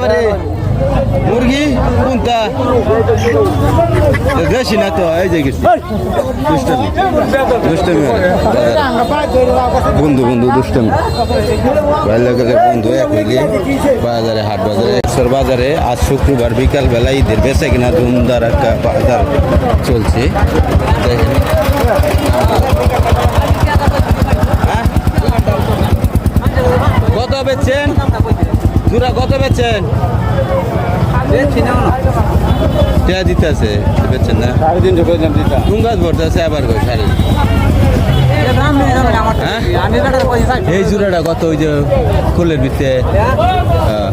ব্যাপারে মুরগি? কোনটা? দেশি না তো? এই যে গেছি। দুষ্টামি। দুষ্টামি বন্ধু বন্ধু, দুষ্টামি। ভালো লাগে বন্ধু এক মিলিয়ে বাজারে, হাট বাজারে, একশোর বাজারে, আজ শুক্রবার বিকাল বেলা ঈদের বেচা কিনা ধুমধার একটা বাজার চলছে। দেখেন। হ্যাঁ? কত জুরা কত বেচছেন টিয়া দিতে আছে না। সাড়ে তিনশো করে আবার কই শাড়ি? হ্যাঁ? এই জুড়াটা কত ওই যে ফুলের ভিতরে হ্যাঁ।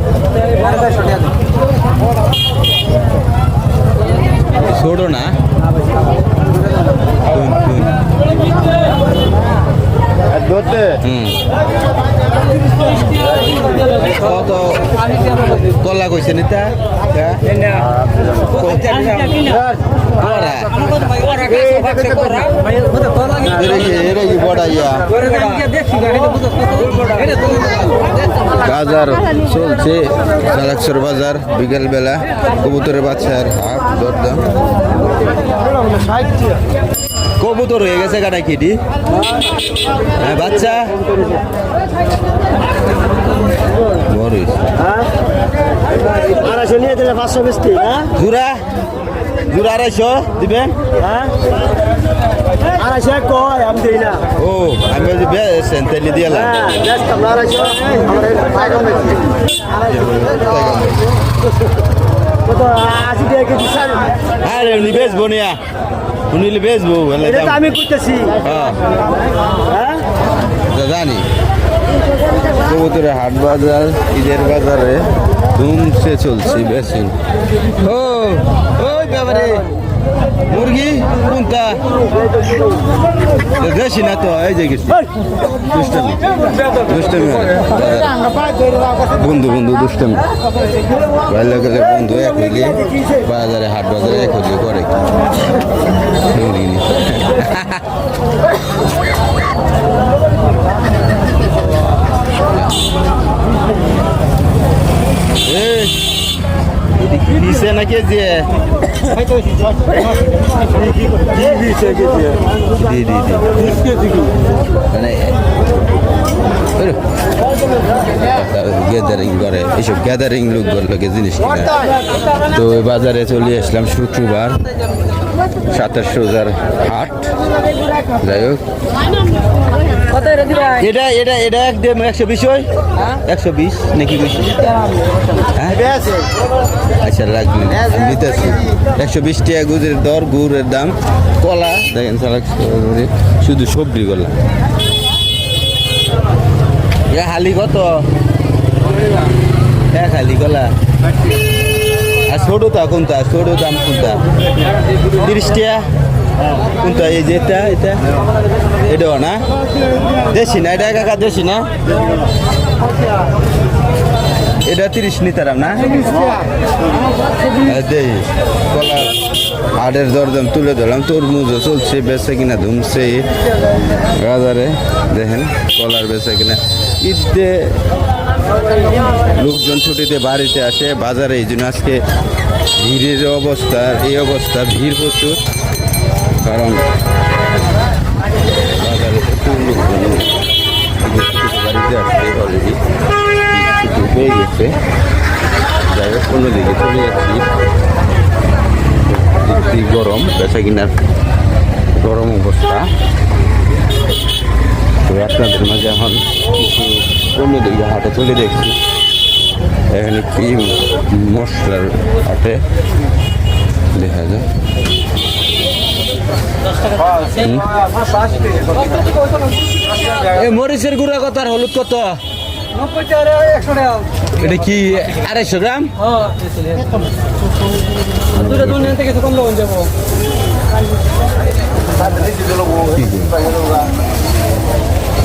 ছোড়ো না? ধরতে কত কলা কইছে নিতা বাজার চলছে সালাকসর বাজার বিকেল বেলা কবুতরের বাচ্চার হাট দরদাম কবুতর হয়ে গেছে কাটা কিটি হ্যাঁ বাচ্চা? আড়াইশো নিয়ে দিলে পাঁচশো বেশি হ্যাঁ? জুরা জুরা আড়াইশো দিবেন হ্যাঁ? আড়াইশো এক কয় আমি দিই না। ও আমি বলছি দিয়ে লাগ হ্যাঁ আড়াইশো আমার ফাইভ কত? আশি টাকা কেজি স্যার আরে উনি বেচবো নিয়া উনি বেচবো এটা তো আমি করতেছি। হ্যাঁ। হ্যাঁ? জানি। কবুতরের হাট বাজার ঈদের বাজারে ধুমসে চলছে বেশি ও ওই ব্যাপারে। মুরগি কোনটা? দেশি না তো? এই যে গেছি। দুষ্টামি। দুষ্টামি বন্ধু বন্ধু দুষ্টামি। ভালো লাগে বন্ধু এক মিলিয়ে বাজারে হাট বাজারে এক হলিয়ে করে মুরগি নিয়ে। এই, দিছে গ্যাদারিং করে এইসব গ্যাদারিং লোক লোকে জিনিস তো বাজারে চলে আসলাম শুক্রবার সাতাশ রোজার হাট যাই হোক। এটা এটা এটা এক একদম একশো বিশ হয়? একশো বিশ নাকি বেশি? হ্যাঁ? আচ্ছা লাগবে নিতেছি। একশো বিশ টাকা গুজের দর, গুড়ের দাম। কলা, দেখেন শুধু সবজি কলা। হালি কত? এক হালি কলা। ছোটটা কোনটা ছোট দাম কোনটা তিরিশ টাকা কোনটা এই যে এটা এটা। এটাও না? দেশি না? এটা কাকা দেশি না? এটা তিরিশ নিতারাম না? কলা হাটের দরদাম তুলে ধরলাম। তরমুজও চলছে, বেচা কিনা ধুমছে। বাজারে দেখেন, কলার বেচা কিনা। ঈদে লোকজন ছুটিতে বাড়িতে আসে, বাজারে এই জন্য আজকে ভিড়ের অবস্থা, এই অবস্থা, ভিড় প্রচুর। কারণ বাজারে প্রচুর লোকজন বাড়িতে আসছে অলরেডি হয়ে গেছে। যাই হোক, অন্যদিকে চলে যাচ্ছি। গরম বেচা কিনার গরম অবস্থা। তো আপনাদের মাঝে এখন কিছু অন্যদিকে হাটে চলে দেখছি। এখানে কি মশলার হাটে দেখা যায় মরিচের গুঁড়া কত আর হলুদ কত? এটা কি আড়াইশো গ্রাম?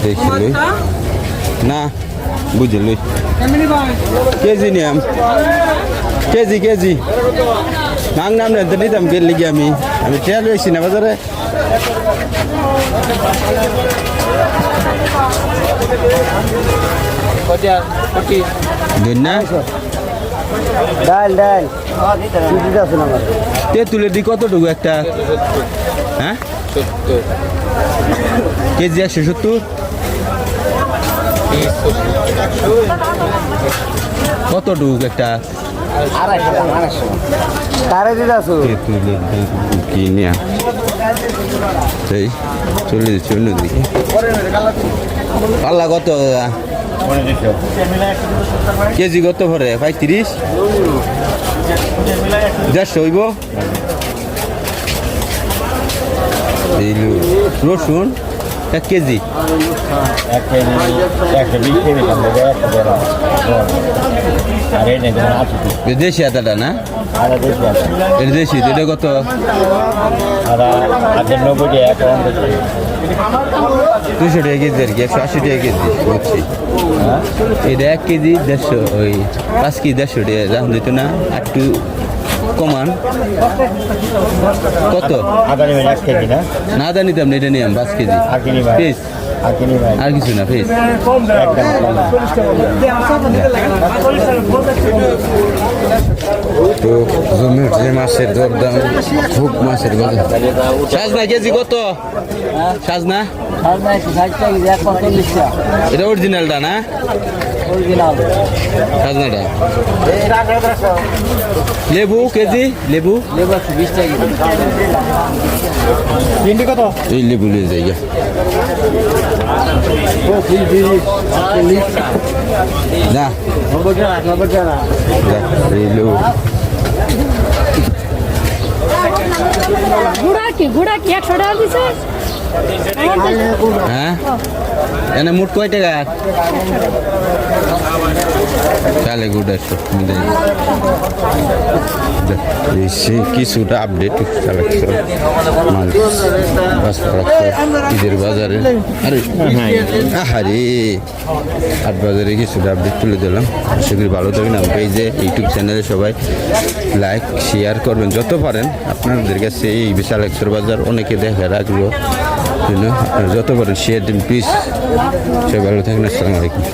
দেখি না। বুঝলি? কেজি নিয়াম। KG KG. মাং নাম না নিতাম কে লিখি আমি। আমি ট্রেন রয়েছি না বাজারে। দিন না? ডাল ডাল। না তেঁতুলের দি কতটুকু একটা? হ্যাঁ? কেজি একশো সত্তর কতটুকু একটা তারে দিতে আছো তেঁতুলের কি নিয়ে সেই চলে যাচ্ছে অন্যদিকে পাল্লা কত কেজি কত ভরে? পঁয়ত্রিশ? দেড়শো হইব? এই রসুন? এক কেজি? এক কেজি একশো বিশ কেজি একশো দেড় আর এই নেই আশি দেশি আদাটা না? আর বেশি আছে এটা দেশি এটা কত? আর আগে নব্বই টাকা দুশো টাকা কেজি আর কি একশো আশি টাকা কেজি বুঝছি। এটা এক কেজি দেড়শো ওই পাঁচ কেজি দেড়শো টাকা দাম দিত না? একটু কমান। কত? না? না দা নিতাম না এটা নিলাম পাঁচ কেজি। পিস আর কিছু না পিস তো জমির যে মাছের দরদাম খুব মাছের বাজার। সাজনা কেজি কত? সাজনা এটা অরিজিনালটা না? সাজনাটা লেবু কেজি? লেবু? ভিন্ডি কত? এই লেবু নিয়ে যাই। না নব্বই টাকা নব্বই যা, এই লেবু। কি কি? একশো টাকা দিছে? হ্যাঁ? এনে মোট কয় টাকা। চালে গুড সে কিছুটা আপডেট ঈদের বাজারে। আরে আরে হাট বাজারে কিছুটা আপডেট তুলে দিলাম আশা করি ভালো থাকবেন। এই যে ইউটিউব চ্যানেলে সবাই লাইক শেয়ার করবেন। যত পারেন, আপনাদের কাছে এই বিশাল একশোর বাজার অনেকে দেখে রাখল যত পারেন শেয়ার দিন প্লিজ সবাই ভালো থাকেন আসসালামু আলাইকুম।